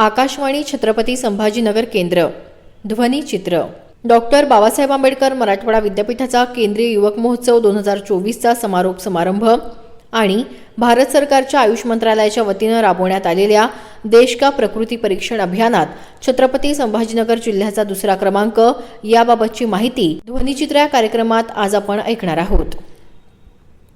आकाशवाणी छत्रपती संभाजीनगर केंद्र. ध्वनिचित्र डॉक्टर बाबासाहेब आंबेडकर मराठवाडा विद्यापीठाचा केंद्रीय युवक महोत्सव दोन हजार चोवीसचा समारोप समारंभ आणि भारत सरकारच्या आयुष मंत्रालयाच्या वतीनं राबवण्यात आलेल्या देश का प्रकृती परीक्षण अभियानात छत्रपती संभाजीनगर जिल्ह्याचा दुसरा क्रमांक याबाबतची माहिती ध्वनिचित्र या कार्यक्रमात आज आपण ऐकणार आहोत.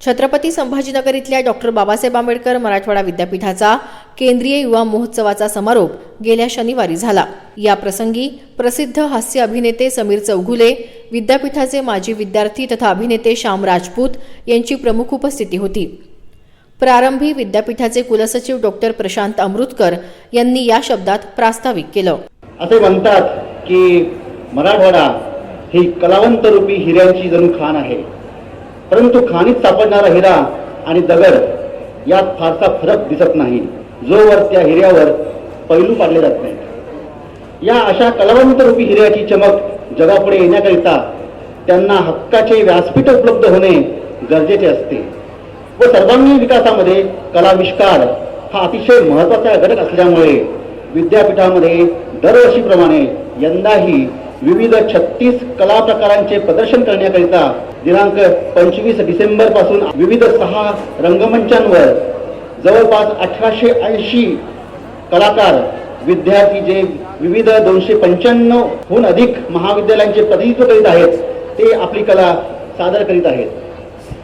छत्रपती संभाजीनगर इथल्या डॉक्टर बाबासाहेब आंबेडकर मराठवाडा विद्यापीठाचा केंद्रीय युवा महोत्सवाचा समारोप गेल्या शनिवारी झाला. या प्रसंगी प्रसिद्ध हास्य अभिनेते समीर चौघुले विद्यापीठाचे माजी विद्यार्थी तथा अभिनेते श्याम राजपूत यांची प्रमुख उपस्थिती होती. प्रारंभी विद्यापीठाचे कुलसचिव डॉक्टर प्रशांत अमृतकर यांनी या शब्दात प्रास्ताविक केलं. असे म्हणतात की मराठवाडा ही कलावंत रूपी हिऱ्यांची जणू खाण आहे. परंतु खाणीत सापडणारा हिरा आणि दगड यात फारसा फरक दिसत नाही. जोवर त्या हिऱ्यावर पैलू पाडले जात नाही या अशा कलावंत रूपी हिऱ्याची चमक जगापुढे येण्याकरिता त्यांना हक्काचे व्यासपीठ उपलब्ध होणे गरजेचे असते. व सर्वांगीण विकासामध्ये कलाविष्कार हा अतिशय महत्त्वाचा घटक असल्यामुळे विद्यापीठामध्ये दरवर्षीप्रमाणे यंदाही विविध छत्तीस कला प्रकारांचे प्रदर्शन करण्याकरिता दिनांक पंचवीस डिसेंबरपासून विविध सहा रंगमंचांवर जवळपास अठराशे ऐंशी कलाकार विद्यार्थी जे विविध दोनशे पंच्याण्णवहून अधिक महाविद्यालयांचे प्रतिनिधित्व करीत आहेत ते आपली कला सादर करीत आहेत.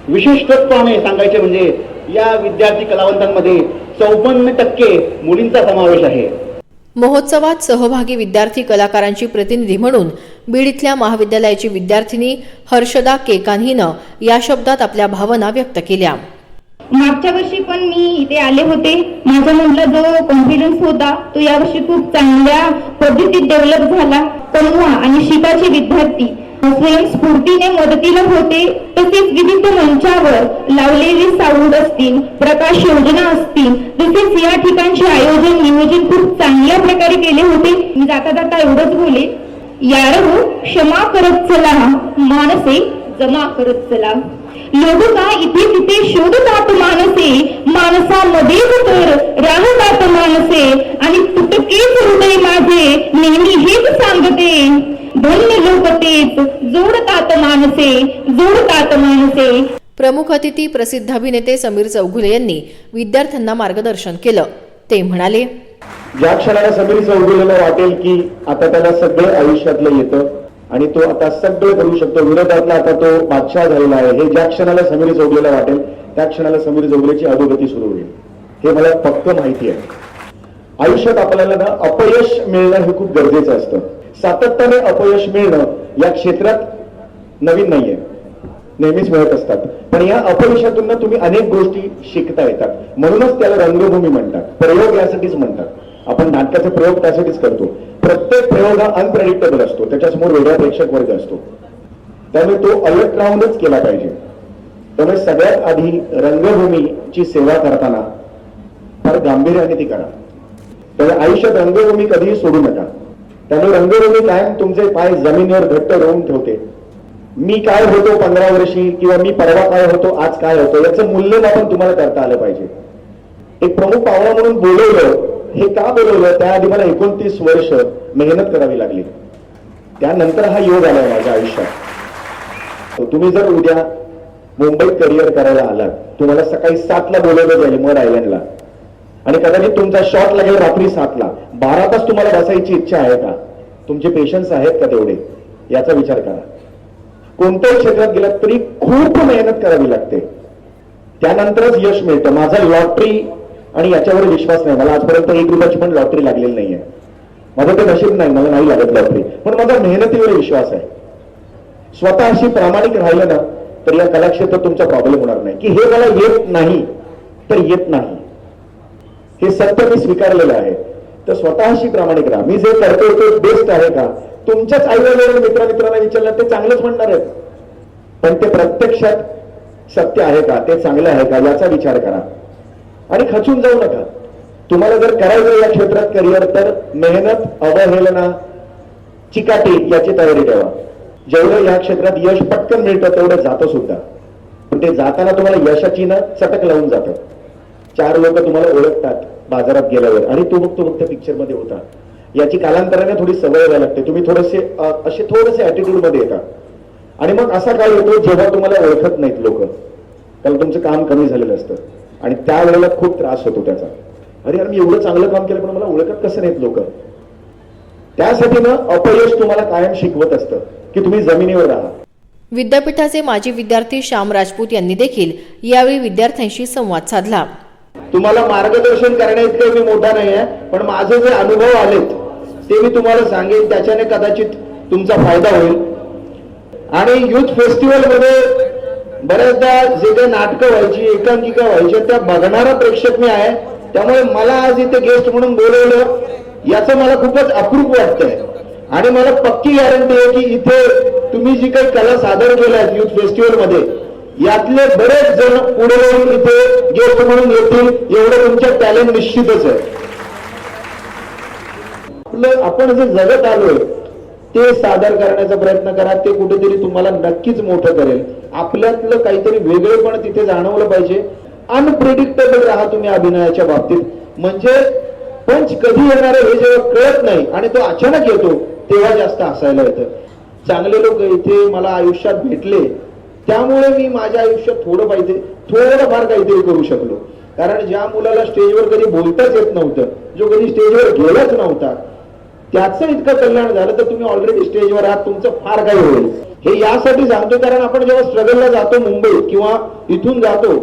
विशिष्टत्वाने सांगायचे म्हणजे या विद्यार्थी कलावंतांमध्ये चौपन्न टक्के मुलींचा समावेश आहे. महोत्सवात सहभागी विद्यार्थी कलाकारांची प्रतिनिधी म्हणून बीड इथल्या महाविद्यालयाची विद्यार्थिनी हर्षदा केकान हिनं या शब्दात आपल्या भावना व्यक्त केल्या. मागच्या वर्षी पण मी इथे आले होते. माझा मधला जो कॉन्फिडन्स होता तो यावर्षी खूप चांगल्या पद्धतीत डेव्हलप झाला. कमवा आणि शिकाचे विद्यार्थी. स्वयंस्फूर्तीने मदतीला होते. तसेच विविध मंचावर लावलेले साऊंड असतील प्रकाश योजना असतील तसेच या ठिकाणचे आयोजन नियोजन खूप चांगल्या प्रकारे केले होते. मी जाता जाता एवढंच बोले यार क्षमा करत चला. मानसे जमा करत चला. लोक का इथे तिथे शोधतात मानसे माणसामध्येच तर राहतात मानसे आणि तुटकेच हृदय माझे नेहमी हेच सांगते. धन्य लोक तेच जोडतात मानसे जोडतात मानसे प्रमुख अतिथी प्रसिद्ध अभिनेते समीर चौघुले यांनी विद्यार्थ्यांना मार्गदर्शन केलं. ते म्हणाले ज्या क्षणाला समीर चौगुलेला वाटेल की आता त्याला सगळं आयुष्यातलं येतं. आणि तो आता सगळं करू शकतो. विरोधातला आता तो बादशाह झालेला आहे. हे ज्या क्षणाला समीर चौगुलेला वाटेल त्या क्षणाला समीर चौगुलेची अधोगती सुरू होईल. हे मला पक्क माहिती आहे. आयुष्यात आपल्याला ना अपयश मिळणं हे खूप गरजेचं असतं. सातत्याने अपयश मिळणं या क्षेत्रात नवीन नाहीये. नेहमीच मिळत असतात. पण या अपयशातून ना तुम्ही अनेक गोष्टी शिकता येतात. म्हणूनच त्याला रंगभूमी म्हणतात. प्रयोग यासाठीच म्हणतात. आपण नाटकाचे प्रयोग त्यासाठीच करतो. प्रत्येक प्रयोग हा अनप्रेडिक्टेबल असतो. त्याच्यासमोर वेगळा प्रेक्षक वर्ग असतो. त्यामुळे तो अलर्ट राहूनच केला पाहिजे. त्यामुळे सगळ्यात आधी रंगभूमीची सेवा करताना फार गांभीर्याने ती करा. त्यामुळे आयुष्यात रंगभूमी कधीही सोडू नका. त्यामुळे रंगभूमी कायम तुमचे पाय जमिनीवर घट्ट रोवून ठेवते. मी काय होतो पंधरा वर्षी किंवा मी परवा काय होतो आज काय होतो याचं मूल्यमापन तुम्हाला करता आलं पाहिजे. एक प्रमुख पाहुणा म्हणून बोलवलं हे का बोलवलं? त्याआधी मला एकोणतीस वर्ष मेहनत करावी लागली. त्यानंतर हा योग आलाय माझ्या आयुष्यात. तुम्ही जर उद्या मुंबईत करिअर करायला आलात तुम्हाला सकाळी सातला बोलवलं जाईल मड आयलंडला. आणि कदाचित तुमचा शॉट लागेल रात्री सातला. बारा तास तुम्हाला बसायची इच्छा आहे का? तुमचे पेशन्स आहेत का तेवढे? याचा विचार करा. कोणत्याही क्षेत्रात गेलात तरी खूप मेहनत करावी लागते. त्यानंतरच यश मिळतं. माझा लॉटरी आणि याच्यावर विश्वास नाही. मला आजपर्यंत एक रुपयाची पण लॉटरी लागलेली नाहीये. माझं ते नशीब नाही. मला नाही लागत लॉटरी. पण माझा मेहनतीवर विश्वास आहे. स्वतःशी प्रामाणिक राहिलं ना तर या कलाक्षेत्रात तुमचा प्रॉब्लेम होणार नाही. की हे मला येत नाही तर येत नाही. हे सत्य मी स्वीकारलेलं आहे. तर स्वतःशी प्रामाणिक राहा. मी जे करतोय ते बेस्ट आहे का? तुमच्याच आईवडिलांना मित्र मित्रांना विचारलं ते चांगलंच म्हणणार आहेत. पण ते प्रत्यक्षात सत्य आहे का? ते चांगलं आहे का? याचा विचार करा. आणि खचून जाऊ नका. तुम्हाला जर करायचं या क्षेत्रात करिअर तर मेहनत अवहेलना चिकाटी याची तयारी ठेवा. जेवढं या क्षेत्रात यश पटकन मिळतं तेवढं जातं सुद्धा. पण ते जाताना तुम्हाला यशाची ना चटक लावून जातं. चार लोक तुम्हाला ओळखतात बाजारात गेल्यावर. आणि तो बघतो बघ त्या पिक्चरमध्ये होता. याची कालांतराने थोडी सवय व्हायला लागते. तुम्ही थोडेसे असे थोडेसे ॲटिट्यूडमध्ये येतात आणि मग असा काळ येतो जेव्हा तुम्हाला ओळखत नाहीत लोक. कारण तुमचं काम कमी झालेलं असतं. आणि त्यावेळेला खूप त्रास होतो त्याचा. अरे यार मी एवढं चांगलं काम केलं पण मला ओळखत कसं नाहीत लोक? त्यासाठी ना अपयश तुम्हाला कायम शिकवत असतं की तुम्ही जमिनीवर राहा. विद्यापीठाचे माजी विद्यार्थी श्याम राजपूत यांनी देखील यावेळी विद्यार्थ्यांशी संवाद साधला. तुम्हाला मार्गदर्शन करण्याइतकं मी मोठा नाही आहे पण माझे जे अनुभव आलेत ते मी तुम्हाला सांगेन त्याच्याने कदाचित तुमचा फायदा होईल. आणि युथ फेस्टिवलमध्ये बऱ्याचदा जे काही नाटकं व्हायची एकांकिका व्हायची त्या बघणारा प्रेक्षक मी आहे. त्यामुळे मला आज इथे गेस्ट म्हणून बोलवलं याचं मला खूपच अप्रूप वाटतंय. आणि मला पक्की गॅरंटी आहे की इथे तुम्ही जी काही कला सादर केल्या युथ फेस्टिवलमध्ये यातले बरेच जण पुढे येऊन इथे गेस्ट म्हणून येतील एवढं तुमच्या टॅलेंट निश्चितच आहे. आपलं आपण जे जगत आलोय ते सादर करण्याचा प्रयत्न करा ते कुठेतरी तुम्हाला नक्कीच मोठं करेल. आपल्यातलं काहीतरी वेगळेपण तिथे जाणवलं पाहिजे. अनप्रिडिक्टेबल राहा तुम्ही अभिनयाच्या बाबतीत. म्हणजे पंच कधी येणार हे जेव्हा कळत नाही आणि तो अचानक येतो तेव्हा जास्त असायला येतं. चांगले लोक इथे मला आयुष्यात भेटले. त्यामुळे मी माझ्या आयुष्यात थोडं पाहिजे थोडं फार काहीतरी करू शकलो. कारण ज्या मुलाला स्टेजवर कधी बोलताच येत नव्हतं जो कधी स्टेजवर गेलाच नव्हता त्याचं इतकं कल्याण झालं तर तुम्ही ऑलरेडी स्टेजवर आहात तुमचं फार काही होईल. हे यासाठी सांगतो कारण आपण जेव्हा स्ट्रगलला जातो मुंबईत किंवा इथून जातो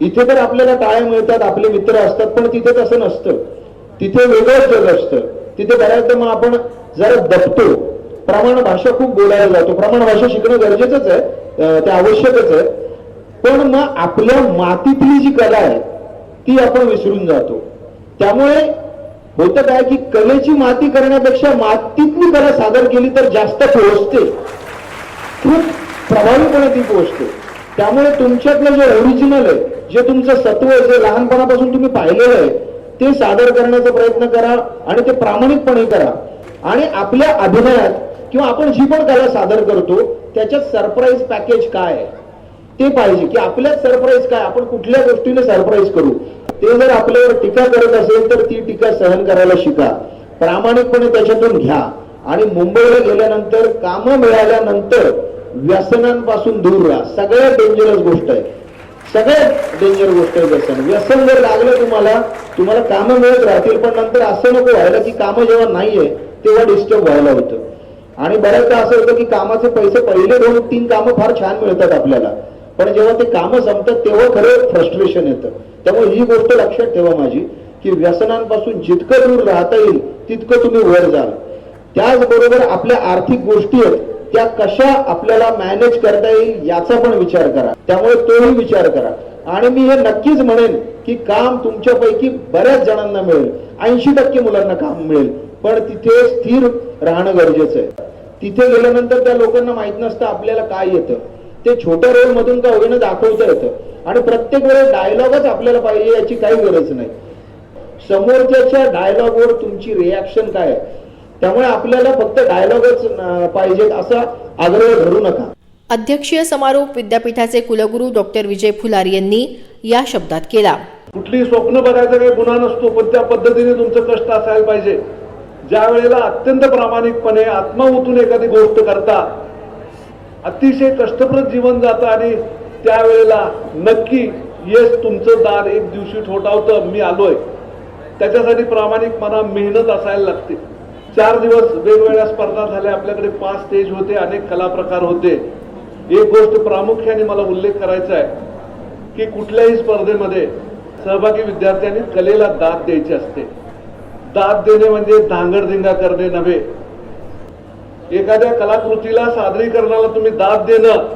इथे तर आपल्याला टाळ्या मिळतात आपले मित्र असतात पण तिथे तसं नसतं. तिथे वेगळंच जग असतं. तिथे बऱ्याचदा मग आपण जरा दबतो. प्रमाण भाषा खूप बोलायला जातो. प्रमाण भाषा शिकणं गरजेचंच आहे ते आवश्यकच आहे. पण मग आपल्या मातीतली जी कला आहे ती आपण विसरून जातो. त्यामुळे होतं काय की कलेची माती करण्यापेक्षा मातीतली कला सादर केली तर जास्त पोहोचते. खूप प्रभावीपणे ती पोहोचते. त्यामुळे तुमच्यातलं जे ओरिजिनल आहे जे तुमचं सत्व आहे जे लहानपणापासून तुम्ही पाहिलेलं आहे ते सादर करण्याचा प्रयत्न करा आणि ते प्रामाणिकपणे करा. आणि आपल्या अभिनयात किंवा आपण जी पण कला सादर करतो त्याच्यात सरप्राईज पॅकेज काय आहे? ते पाहिजे की आपल्यात सरप्राईज काय? आपण कुठल्या गोष्टीने सरप्राईज करू? ते जर आपल्यावर टीका करत असेल तर ती टीका सहन करायला शिका. प्रामाणिकपणे त्याच्यातून घ्या. आणि मुंबईला गेल्यानंतर कामं मिळाल्यानंतर व्यसनांपासून दूर राहा. सगळ्यात डेंजरस गोष्ट आहे. सगळ्यात डेंजर गोष्ट आहे व्यसन. व्यसन जर लागलं तुम्हाला तुम्हाला कामं मिळत राहतील पण नंतर असं नको व्हायला की कामं जेव्हा नाहीये तेव्हा डिस्टर्ब व्हायला होतं. आणि बऱ्याचदा असं होतं की कामाचे पैसे पहिले दोन तीन कामं फार छान मिळतात आपल्याला. पण जेव्हा ते कामं संपतात तेव्हा खरं फ्रस्ट्रेशन येतं. त्यामुळे ही गोष्ट लक्षात ठेवा माझी की व्यसनांपासून जितकं दूर राहता येईल तितकं तुम्ही वर जाल त्याचबरोबर आपल्या आर्थिक गोष्टी आहेत त्या कशा आपल्याला मॅनेज करता येईल याचा पण विचार करा. त्यामुळे तोही विचार करा. आणि मी हे नक्कीच म्हणेन की काम तुमच्यापैकी बऱ्याच जणांना मिळेल. ऐंशी टक्के मुलांना काम मिळेल. पण तिथे स्थिर राहणं गरजेचं आहे. तिथे गेल्यानंतर त्या लोकांना माहीत नसतं आपल्याला काय येतं. ते छोट्या रोल मधून का होईना दाखवता येतं? आणि प्रत्येक वेळेस डायलॉगच आपल्याला पाहिजे याची काही गरज नाही. समोरच्याच्या डायलॉगवर तुमची रिॲक्शन काय आहे? त्यामुळे आपल्याला फक्त डायलॉगच पाहिजेत असा आग्रह धरू नका. अध्यक्षीय समारोप विद्यापीठाचे कुलगुरू डॉक्टर विजय फुलारी यांनी या शब्दात केला. कुठली स्वप्न बघायचा काही गुन्हा नसतो पण त्या पद्धतीने तुमचं कष्ट असायला पाहिजे. ज्या वेळेला अत्यंत प्रामाणिकपणे आत्मा ओतून एखादी गोष्ट करता अतिशय कष्टप्रद जीवन जातं आणि त्यावेळेला नक्की येस तुमचं दार एक दिवशी ठोठावतं मी आलोय. त्याच्यासाठी प्रामाणिकपणा मेहनत असायला लागते. चार दिवस वेगवेगळ्या स्पर्धा झाल्या आपल्याकडे पाच स्टेज होते अनेक कला प्रकार होते. एक गोष्ट प्रामुख्याने मला उल्लेख करायचा आहे की कुठल्याही स्पर्धेमध्ये सहभागी विद्यार्थ्यांनी कलेला दाद द्यायची असते. दाद देणे म्हणजे धांगडधिंगा करणे नव्हे एखाद्या कलाकृतीला सादरीकरणाला तुम्ही दाद देणं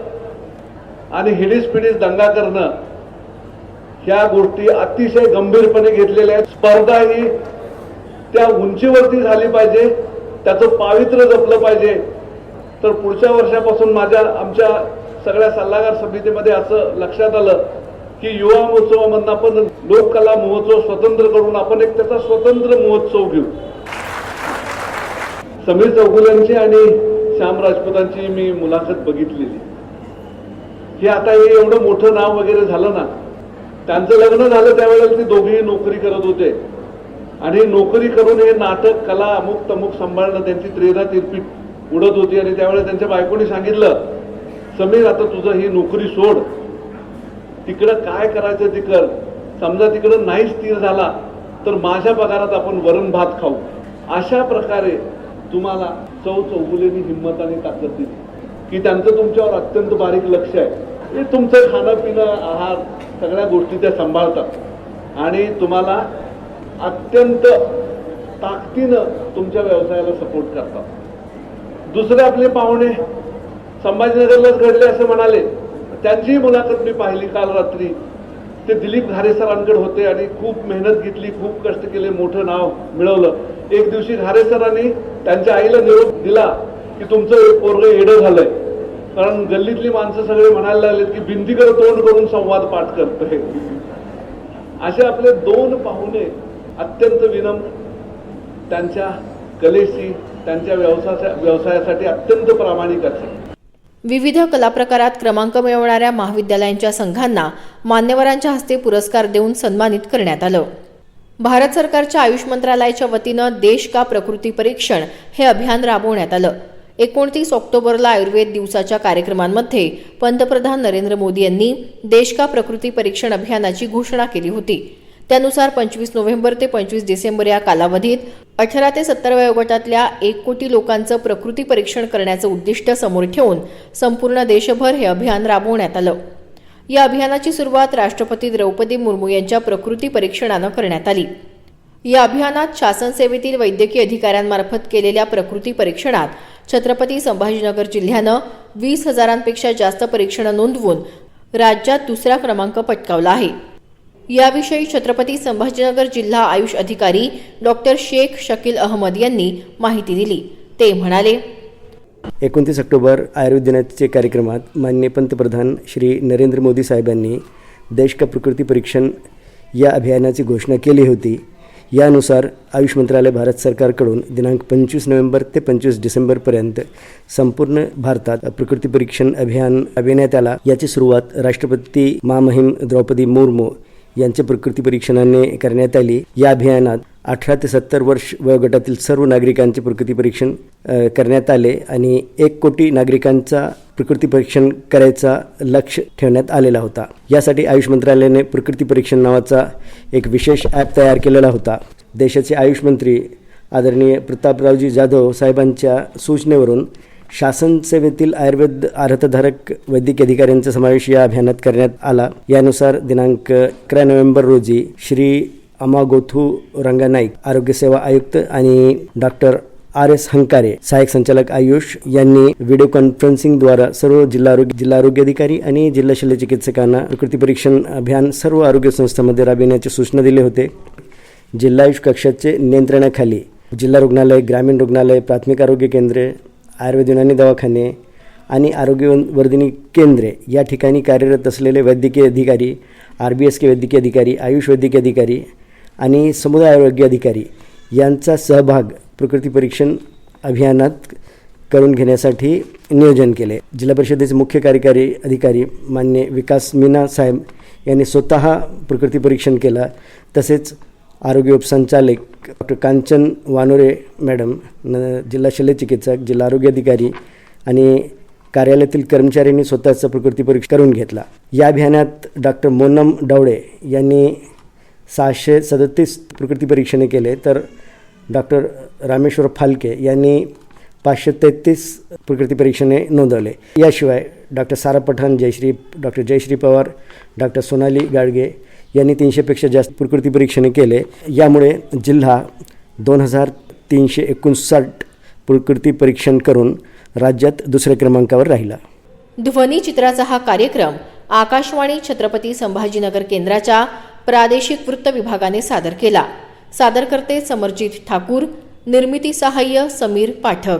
आणि हिडीस पिडीस दंगा करणं ह्या गोष्टी अतिशय गंभीरपणे घेतलेल्या आहेत. स्पर्धा ही त्या उंचीवरती झाली पाहिजे त्याचं पावित्र्य जपलं पाहिजे. तर पुढच्या वर्षापासून माझ्या आमच्या सगळ्या सल्लागार समितीमध्ये असं लक्षात आलं की युवा महोत्सवामधनं आपण लोककला महोत्सव स्वतंत्र करून आपण एक त्याचा स्वतंत्र महोत्सव घेऊ. समीर चौगुल्यांची आणि श्याम राजपूतांची मी मुलाखत बघितलेली. हे आता हे एवढं मोठं नाव वगैरे झालं ना त्यांचं लग्न झालं त्यावेळेला ते दोघेही नोकरी करत होते. आणि नोकरी करून हे नाटक कला अमुक तमुक सांभाळणं त्यांची त्रेधा तिरपीट उडत होती आणि त्यावेळेस त्यांच्या बायकोनी सांगितलं समीर आता तुझं ही नोकरी सोड. तिकडं काय करायचं ते कर. समजा तिकडं नाही स्थिर झाला तर माझ्या पगारात आपण वरण भात खाऊ. अशा प्रकारे तुम्हाला चौ चौगुलेनी हिंमत आणि ताकद दिली की त्यांचं तुमच्यावर अत्यंत बारीक लक्ष आहे. हे तुमचं खाणं पिणं आहार सगळ्या गोष्टी त्या सांभाळतात. आणि तुम्हाला अत्यंत ताकदीनं तुमच्या व्यवसायाला सपोर्ट करतात. दुसरे आपले पाहुणे संभाजीनगरलाच घडले असं म्हणाले. त्यांचीही मुलाखत मी पाहिली काल रात्री. ते दिलीप घारे सरांकडे होते आणि खूप मेहनत घेतली खूप कष्ट केले मोठं नाव मिळवलं. एक दिवशी घारे सरांनी त्यांच्या आईला निरोप दिला की तुमचं पोरग येडं झालंय. कारण गल्लीतली माणसं सगळे म्हणायला लागलेत की भिंतीकडे तोंड करून संवाद पाठ करतोय. असे आपले दोन पाहुणे अत्यंत विनम्र. त्यांच्या कलेशी त्यांच्या व्यवसाया व्यवसायासाठी अत्यंत प्रामाणिक असेल विविध कलाप्रकारात क्रमांक मिळवणाऱ्या महाविद्यालयांच्या संघांना मान्यवरांच्या हस्ते पुरस्कार देऊन सन्मानित करण्यात आलं. भारत सरकारच्या आयुष मंत्रालयाच्या वतीनं देश का प्रकृती परीक्षण हे अभियान राबवण्यात आलं. एकोणतीस ऑक्टोबरला आयुर्वेद दिवसाच्या कार्यक्रमांमध्ये पंतप्रधान नरेंद्र मोदी यांनी देश का प्रकृती परीक्षण अभियानाची घोषणा केली होती. त्यानुसार पंचवीस नोव्हेंबर ते पंचवीस डिसेंबर या कालावधीत अठरा ते सत्तर वयोगटातल्या एक कोटी लोकांचं प्रकृती परीक्षण करण्याचं उद्दिष्ट समोर ठेवून संपूर्ण देशभर हे अभियान राबवण्यात आलं. या अभियानाची सुरुवात राष्ट्रपती द्रौपदी मुर्मू यांच्या प्रकृती परीक्षणानं करण्यात आली. या अभियानात शासन सेवेतील वैद्यकीय अधिकाऱ्यांमार्फत केलेल्या प्रकृती परीक्षणात छत्रपती संभाजीनगर जिल्ह्यानं वीस हजारांपेक्षा जास्त परीक्षणं नोंदवून राज्यात दुसरा क्रमांक पटकावला आहे. याविषयी छत्रपती संभाजीनगर जिल्हा आयुष अधिकारी डॉक्टर शेख शकील अहमद यांनी माहिती दिली. ते म्हणाले एकोणतीस ऑक्टोबर आयुर्वेद कार्यक्रमात माननीय पंतप्रधान श्री नरेंद्र मोदी साहेबांनी देश का प्रकृती परीक्षण या अभियानाची घोषणा केली होती. यानुसार आयुष मंत्रालय भारत सरकारकडून दिनांक पंचवीस नोव्हेंबर ते पंचवीस डिसेंबरपर्यंत संपूर्ण भारतात प्रकृती परीक्षण अभियान राबविण्यात आला. याची सुरुवात राष्ट्रपती मामहिम द्रौपदी मुर्मू यांचे प्रकृती परीक्षणाने करण्यात आली. या अभियानात अठरा ते सत्तर वर्ष वयोगटातील सर्व नागरिकांचे प्रकृती परीक्षण करण्यात आले आणि एक कोटी नागरिकांचा प्रकृती परीक्षण करायचा लक्ष ठेवण्यात आलेला होता. यासाठी आयुष मंत्रालयाने प्रकृती परीक्षण नावाचा एक विशेष ॲप तयार केलेला होता. देशाचे आयुष मंत्री आदरणीय प्रतापरावजी जाधव साहेबांच्या सूचनेवरून शासन सेवेतील आयुर्वेद अर्हताधारक वैद्यकीय अधिकाऱ्यांचा समावेश या अभियानात करण्यात आला. यानुसार दिनांक अकरा नोव्हेंबर रोजी श्री अमागोथू रंगानाईक आरोग्यसेवा आयुक्त आणि डॉक्टर आर एस हंकारे सहाय्यक संचालक आयुष यांनी व्हिडिओ कॉन्फरन्सिंगद्वारा सर्व जिल्हा आरोग्य जिल्हा आरोग्य अधिकारी आणि जिल्हा शल्य चिकित्सकांना प्रकृती परीक्षण अभियान सर्व आरोग्य संस्थांमध्ये राबविण्याची सूचना दिली होते. जिल्हा आयुष कक्षाचे नियंत्रणाखाली जिल्हा रुग्णालय ग्रामीण रुग्णालय प्राथमिक आरोग्य केंद्रे आयुर्वेद युनानी दवाखाने आणि आरोग्यवर्धिनी केंद्रे या ठिकाणी कार्यरत असलेले वैद्यकीय अधिकारी आर बी एस के वैद्यकीय अधिकारी आयुष वैद्यकीय अधिकारी आणि समुदाय आरोग्य अधिकारी यांचा सहभाग प्रकृती परीक्षण अभियानात करून घेण्यासाठी नियोजन केले. जिल्हा परिषदेचे मुख्य कार्यकारी अधिकारी मान्य विकास मीना साहेब यांनी स्वतः प्रकृती परीक्षण केलं. तसेच आरोग्य उपसंचालक डॉक्टर कांचन वानोरे मॅडम न जिल्हा शल्यचिकित्सक जिल्हा आरोग्य अधिकारी आणि कार्यालयातील कर्मचाऱ्यांनी स्वतःचा प्रकृती परीक्षा करून घेतला. या अभियानात डॉक्टर मोनम डवळे यांनी सहाशे सदतीस प्रकृती परीक्षणे केले. तर डॉक्टर रामेश्वर फालके यांनी पाचशे तेहतीस प्रकृती परीक्षणे नोंदवले. याशिवाय doctor Sara Pathan Jayashree doctor Jayashree Pawar doctor Sonali Gadge यांनी तीनशेपेक्षा जास्त प्रकृती परीक्षणे केले. यामुळे जिल्हा दोन हजार तीनशे एकोणसाठ प्रकृती परीक्षण करून राज्यात दुसऱ्या क्रमांकावर राहिला. ध्वनिचित्राचा हा कार्यक्रम आकाशवाणी छत्रपती संभाजीनगर केंद्राच्या प्रादेशिक वृत्त विभागाने सादर केला. सादरकर्ते समरजित ठाकूर निर्मिती सहाय्य समीर पाठक.